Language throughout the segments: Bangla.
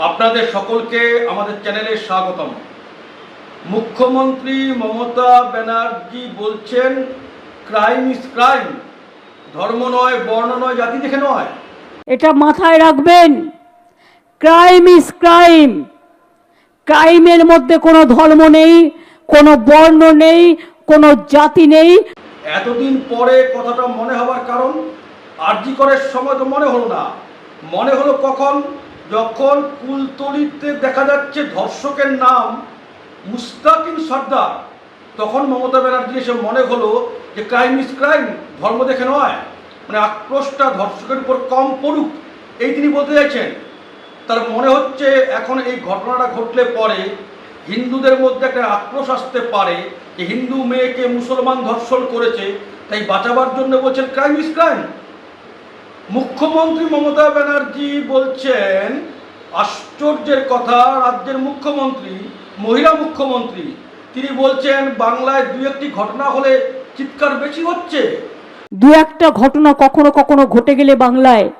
আপনাদের সকলকে আমাদের চ্যানেলে স্বাগতম। মুখ্যমন্ত্রী মমতা ব্যানার্জি বলছেন ক্রাইম ইজ ক্রাইম। ধর্ম নয় বর্ণ নয় জাতি দেখে নয়। এটা মাথায় রাখবেন। Crime is crime. ক্রাইমের মধ্যে কোনো ধর্ম নেই কোনো বর্ণ নেই কোনো জাতি নেই। এতদিন পরে কথাটা মনে হওয়ার কারণ আরজি করার সময় তো মনে হলো না। মনে হলো কখন? যখন কুলতলিতে দেখা যাচ্ছে ধর্ষকের নাম মুস্তাকিম সর্দার, তখন মমতা ব্যানার্জি এসে মনে হলো যে ক্রাইম ইজ ক্রাইম ধর্ম দেখে নয় মানে আক্রোশটা ধর্ষকের উপর কম পড়ুক, এই তিনি বলতে চাইছেন। তার মনে হচ্ছে এখন এই ঘটনাটা ঘটলে পরে হিন্দুদের মধ্যে একটা আক্রোশ আসতে পারে যে হিন্দু মেয়েকে মুসলমান ধর্ষণ করেছে, তাই বাঁচাবার জন্য বলছেন ক্রাইম ইজ ক্রাইম মুখ্যমন্ত্রী মমতা ব্যানার্জি বলছেন আশ্চর্যের কথা রাজ্যের মুখ্যমন্ত্রী মহিলা মুখ্যমন্ত্রী তিনি বলছেন বাংলায় দু একটি ঘটনা হলে চিৎকার বেশি হচ্ছে। দু একটা ঘটনা কখনো কখনো ঘটে গেলে বাংলায়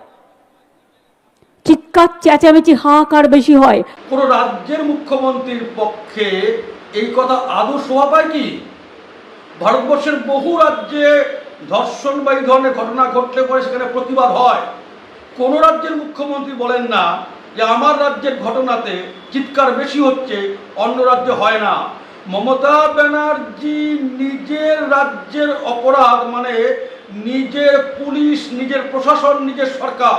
চিৎকার চেঁচামেচি হাহাকার বেশি হয়। কোনো রাজ্যের মুখ্যমন্ত্রীর পক্ষে এই কথা আদৌ শোভা পায় কি? ভারতবর্ষের বহু রাজ্যে ধর্ষণ বা এই ধরনের ঘটনা ঘটলে পরে সেখানে প্রতিবাদ হয়। কোনো রাজ্যের মুখ্যমন্ত্রী বলেন না যে আমার রাজ্যের ঘটনাতে চিৎকার বেশি হচ্ছে, অন্য রাজ্যে হয় না। মমতা ব্যানার্জি নিজের রাজ্যের অপরাধ মানে নিজের পুলিশ, নিজের প্রশাসন, নিজের সরকার,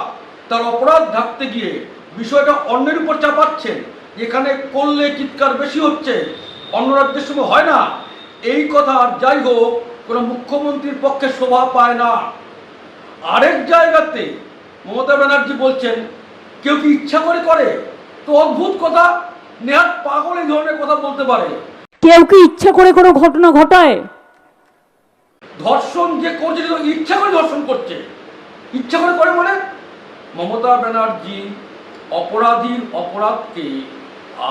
তার অপরাধ ঢাকতে গিয়ে বিষয়টা অন্যের উপর চাপাচ্ছেন। এখানে করলে চিৎকার বেশি হচ্ছে, অন্য রাজ্যের সময় হয় না। এই কথা যাই হোক কোনো মুখ্যমন্ত্রীর পক্ষে শোভা পায় না। আরেক জায়গাতে মমতা ব্যানার্জি বলছেন কেউ কি ইচ্ছা করে করে? তো অদ্ভুত কথা নেহাত পাগল এই ধরনের কথা বলতে পারে। কেউ কি ইচ্ছা করে কোনো ঘটনা ঘটায়? ধর্ষণ যে করছে ইচ্ছা করে ধর্ষণ করছে। ইচ্ছা করে করে মানে? মমতা ব্যানার্জি অপরাধীর অপরাধকে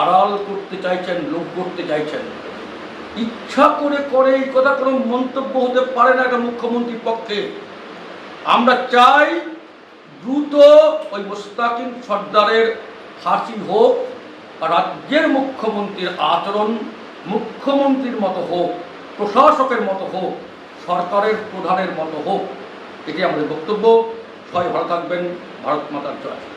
আড়াল করতে চাইছেন লোক করতে চাইছেন। ইচ্ছা করে করে এই কথা কোনো মন্তব্য হতে পারে না একটা মুখ্যমন্ত্রীর পক্ষে। আমরা চাই দ্রুত ওই মুস্তাকিম সর্দারের ফাঁসি হোক, রাজ্যের মুখ্যমন্ত্রীর আচরণ মুখ্যমন্ত্রীর মতো হোক, প্রশাসকের মতো হোক, সরকারের প্রধানের মতো হোক এটি আমাদের বক্তব্য। সবাই ভালো থাকবেন। ভারত মাতার জয়।